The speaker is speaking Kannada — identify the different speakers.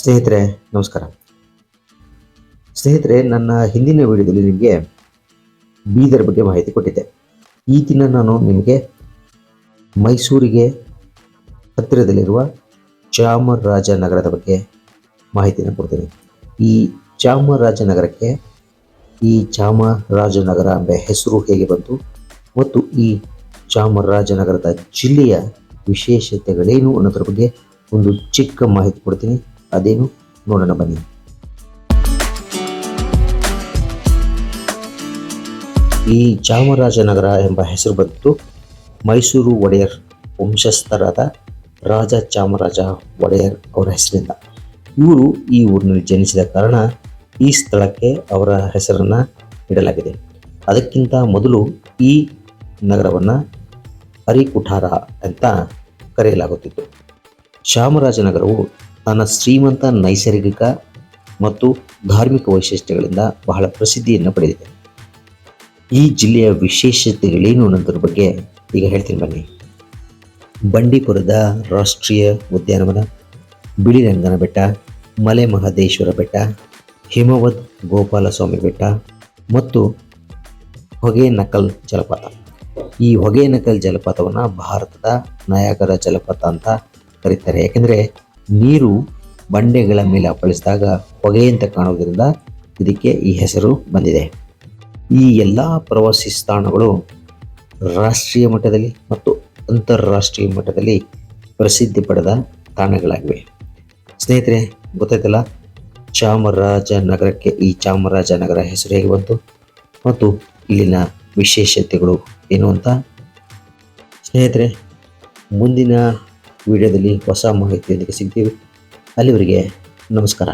Speaker 1: ಸ್ನೇಹಿತರೆ, ನಮಸ್ಕಾರ. ಸ್ನೇಹಿತರೆ, ನನ್ನ ಹಿಂದಿನ ವಿಡಿಯೋದಲ್ಲಿ ನಿಮಗೆ ಬೀದರ್ ಬಗ್ಗೆ ಮಾಹಿತಿ ಕೊಟ್ಟಿದ್ದೆ. ಈ ದಿನ ನಾನು ನಿಮಗೆ ಮೈಸೂರಿಗೆ ಹತ್ತಿರದಲ್ಲಿರುವ ಚಾಮರಾಜನಗರದ ಬಗ್ಗೆ ಮಾಹಿತಿಯನ್ನು ಕೊಡ್ತೀನಿ. ಈ ಚಾಮರಾಜನಗರಕ್ಕೆ, ಈ ಚಾಮರಾಜನಗರ ಎಂಬ ಹೆಸರು ಹೇಗೆ ಬಂತು ಮತ್ತು ಈ ಚಾಮರಾಜನಗರದ ಜಿಲ್ಲೆಯ ವಿಶೇಷತೆಗಳೇನು ಅನ್ನೋದ್ರ ಬಗ್ಗೆ ಒಂದು ಚಿಕ್ಕ ಮಾಹಿತಿ ಕೊಡ್ತೀನಿ. ಅದೇನು ನೋಡೋಣ ಬನ್ನಿ. ಈ ಚಾಮರಾಜನಗರ ಎಂಬ ಹೆಸರು ಬಂತು ಮೈಸೂರು ಒಡೆಯರ್ ವಂಶಸ್ಥರಾದ ರಾಜ ಚಾಮರಾಜ ಒಡೆಯರ್ ಅವರ ಹೆಸರಿಂದ. ಇವರು ಈ ಊರಿನಲ್ಲಿ ಜನಿಸಿದ ಕಾರಣ ಈ ಸ್ಥಳಕ್ಕೆ ಅವರ ಹೆಸರನ್ನು ಇಡಲಾಗಿದೆ. ಅದಕ್ಕಿಂತ ಮೊದಲು ಈ ನಗರವನ್ನು ಹರಿಕುಠಾರ ಅಂತ ಕರೆಯಲಾಗುತ್ತಿತ್ತು. ಚಾಮರಾಜನಗರವು ತನ್ನ ಶ್ರೀಮಂತ ನೈಸರ್ಗಿಕ ಮತ್ತು ಧಾರ್ಮಿಕ ವೈಶಿಷ್ಟ್ಯಗಳಿಂದ ಬಹಳ ಪ್ರಸಿದ್ಧಿಯನ್ನು ಪಡೆದಿದೆ. ಈ ಜಿಲ್ಲೆಯ ವಿಶೇಷತೆಗಳೇನು ಅನ್ನೋದ್ರ ಬಗ್ಗೆ ಈಗ ಹೇಳ್ತೀನಿ ಬನ್ನಿ. ಬಂಡೀಪುರದ ರಾಷ್ಟ್ರೀಯ ಉದ್ಯಾನವನ, ಬಿಳಿರಂಗನ ಬೆಟ್ಟ ಮಲೆ ಮಹದೇಶ್ವರ ಬೆಟ್ಟ, ಹಿಮವದ್ ಗೋಪಾಲಸ್ವಾಮಿ ಬೆಟ್ಟ ಮತ್ತು ಹೊಗೆನಕಲ್ ಜಲಪಾತ. ಈ ಹೊಗೆನಕಲ್ ಜಲಪಾತವನ್ನು ಭಾರತದ ನಾಯಕರ ಜಲಪಾತ ಅಂತ ಕರೀತಾರೆ. ಯಾಕೆಂದರೆ ನೀರು ಬಂಡೆಗಳ ಮೇಲೆ ಅಪ್ಪಳಿಸಿದಾಗ ಹೊಗೆಯಂತೆ ಕಾಣುವುದರಿಂದ ಇದಕ್ಕೆ ಈ ಹೆಸರು ಬಂದಿದೆ. ಈ ಎಲ್ಲ ಪ್ರವಾಸಿ ತಾಣಗಳು ರಾಷ್ಟ್ರೀಯ ಮಟ್ಟದಲ್ಲಿ ಮತ್ತು ಅಂತಾರಾಷ್ಟ್ರೀಯ ಮಟ್ಟದಲ್ಲಿ ಪ್ರಸಿದ್ಧಿ ಪಡೆದ ತಾಣಗಳಾಗಿವೆ. ಸ್ನೇಹಿತರೆ, ಗೊತ್ತಾಯ್ತಲ್ಲ? ಚಾಮರಾಜನಗರಕ್ಕೆ ಈ ಚಾಮರಾಜನಗರ ಹೆಸರು ಹೇಗೆ ಬಂತು ಮತ್ತು ಇಲ್ಲಿನ ವಿಶೇಷತೆಗಳು ಏನು ಅಂತ? ಸ್ನೇಹಿತರೆ, ಮುಂದಿನ ವಿಡಿಯೋದಲ್ಲಿ ಹೊಸ ಮಾಹಿತಿಯೊಂದಿಗೆ ಸಿಗ್ತೀವಿ. ಅಲ್ಲಿವರೆಗೆ ನಮಸ್ಕಾರ.